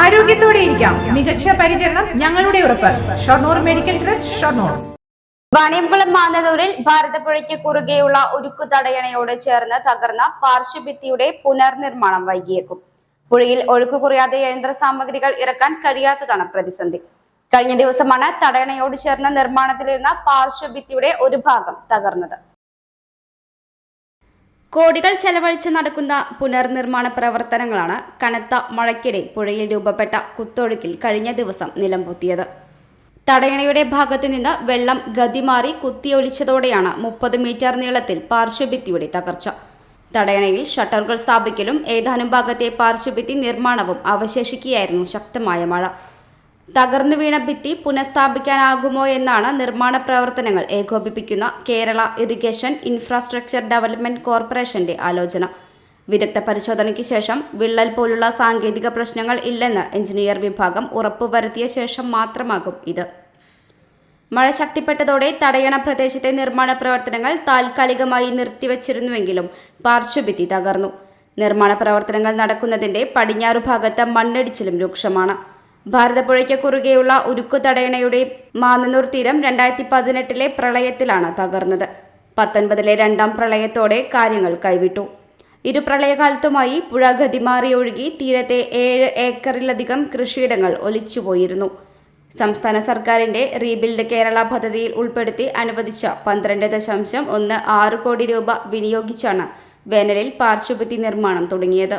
ആരോഗ്യത്തോടെ ഇരിക്കാം. മികച്ച പരിചരണം ഞങ്ങളുടെ ഉറപ്പ്. Shoranur medical trust Shoranur. Vaniyamkulam മാന്നതൂരിൽ ഭാരതപ്പുഴയ്ക്ക് കുറുകെയുള്ള ഉരുക്കു തടയണയോട് ചേർന്ന് തകർന്ന പാർശ്വഭിത്തിയുടെ പുനർനിർമ്മാണം വൈകിയേക്കും. പുഴയിൽ ഒഴുക്ക് കുറയാതെ യന്ത്ര സാമഗ്രികൾ ഇറക്കാൻ കഴിയാത്തതാണ് പ്രതിസന്ധി. കഴിഞ്ഞ ദിവസമാണ് തടയണയോട് ചേർന്ന് നിർമ്മാണത്തിലിരുന്ന പാർശ്വഭിത്തിയുടെ ഒരു ഭാഗം തകർന്നത്. കോടികൾ ചെലവഴിച്ച് നടക്കുന്ന പുനർനിർമ്മാണ പ്രവർത്തനങ്ങളാണ് കനത്ത മഴയ്ക്കിടെ പുഴയിൽ രൂപപ്പെട്ട കുത്തൊഴുക്കിൽ കഴിഞ്ഞ ദിവസം നിലംപൊത്തിയത്. തടയണയുടെ ഭാഗത്തു നിന്ന് വെള്ളം ഗതിമാറി കുത്തിയൊലിച്ചതോടെയാണ് മുപ്പത് മീറ്റർ നീളത്തിൽ പാർശ്വഭിത്തിയുടെ തകർച്ച. തടയണയിൽ ഷട്ടറുകൾ സ്ഥാപിക്കലും ഏതാനും ഭാഗത്തെ പാർശ്വഭിത്തി നിർമ്മാണവും അവശേഷിക്കുകയായിരുന്നു ശക്തമായ മഴ. തകർന്നു വീണ ഭിത്തി പുനഃസ്ഥാപിക്കാനാകുമോ എന്നാണ് നിർമ്മാണ പ്രവർത്തനങ്ങൾ ഏകോപിപ്പിക്കുന്ന കേരള ഇറിഗേഷൻ ഇൻഫ്രാസ്ട്രക്ചർ ഡെവലപ്മെന്റ് കോർപ്പറേഷന്റെ ആലോചന. വിദഗ്ധ പരിശോധനയ്ക്ക് ശേഷം വിള്ളൽ പോലുള്ള സാങ്കേതിക പ്രശ്നങ്ങൾ ഇല്ലെന്ന് എഞ്ചിനീയർ വിഭാഗം ഉറപ്പുവരുത്തിയ ശേഷം മാത്രമാകും ഇത്. മഴ ശക്തിപ്പെട്ടതോടെ തടയണ പ്രദേശത്തെ നിർമ്മാണ പ്രവർത്തനങ്ങൾ താൽക്കാലികമായി നിർത്തിവച്ചിരുന്നുവെങ്കിലും പാർശ്വഭിത്തി തകർന്നു. നിർമ്മാണ പ്രവർത്തനങ്ങൾ നടക്കുന്നതിന്റെ പടിഞ്ഞാറു ഭാഗത്ത് മണ്ണിടിച്ചിലും രൂക്ഷമാണ്. ഭാരതപ്പുഴയ്ക്ക് കുറുകെയുള്ള ഉരുക്കു തടയണയുടെ മാന്നന്നൂർ തീരം രണ്ടായിരത്തി പതിനെട്ടിലെ പ്രളയത്തിലാണ് തകർന്നത്. പത്തൊൻപതിലെ രണ്ടാം പ്രളയത്തോടെ കാര്യങ്ങൾ കൈവിട്ടു. ഇരു പ്രളയകാലത്തുമായി പുഴ ഗതിമാറി ഒഴുകി തീരത്തെ ഏഴ് ഏക്കറിലധികം കൃഷിയിടങ്ങൾ ഒലിച്ചുപോയിരുന്നു. സംസ്ഥാന സർക്കാരിന്റെ റീബിൽഡ് കേരള പദ്ധതിയിൽ ഉൾപ്പെടുത്തി അനുവദിച്ച പന്ത്രണ്ട് ദശാംശം ഒന്ന് ആറ് കോടി രൂപ വിനിയോഗിച്ചാണ് വേനലിൽ പാർശ്വപതി നിർമ്മാണം തുടങ്ങിയത്.